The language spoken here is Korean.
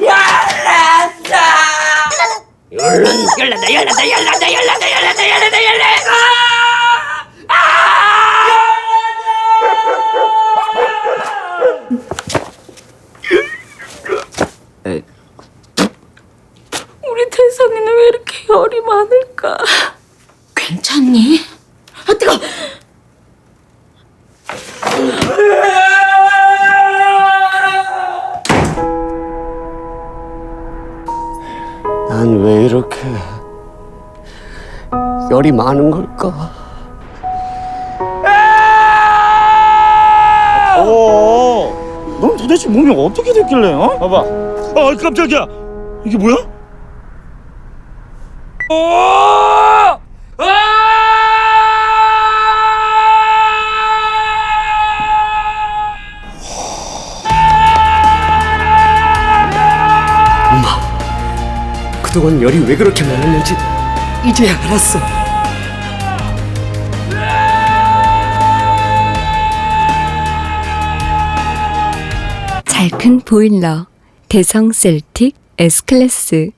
열났다! 열난, 열난다, 열난다, 열난다, 열난다, 열난다, 열난다, 열난다! 아! 아! 열난다! 우리 태성이는 왜 이렇게 열이 많을까? 괜찮니? 아, 뜨거! 난 왜 이렇게 열이 많은 걸까? 어, 넌 도대체 몸이 어떻게 됐길래, 어? 봐봐. 아, 깜짝이야. 이게 뭐야? 어! 그동안 열이 왜 그렇게 많았는지 이제야 알았어. 잘 큰 보일러 대성 셀틱 S클래스